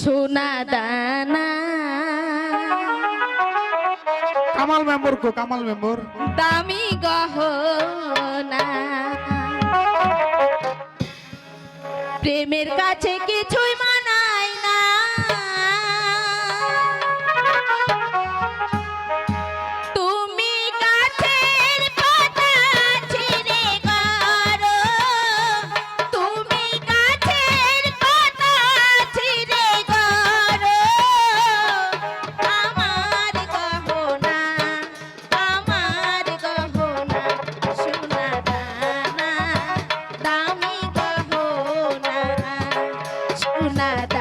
সোনা দানা। কামাল মেম্বর কো কামাল মেম্বর। দামি গহনা। প্রেমের কাছে nada.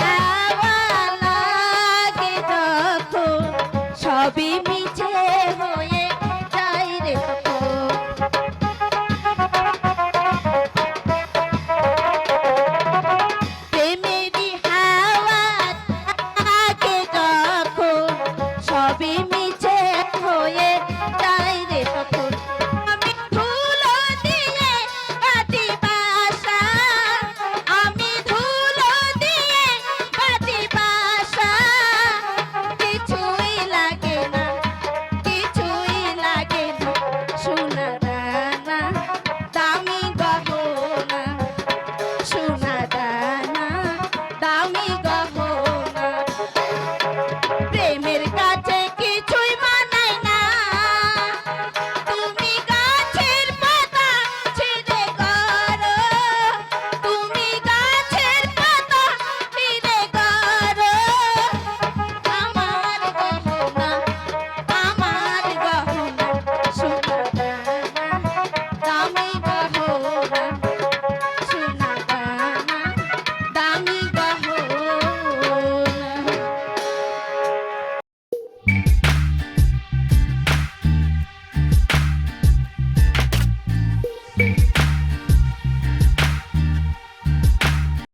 Yeah.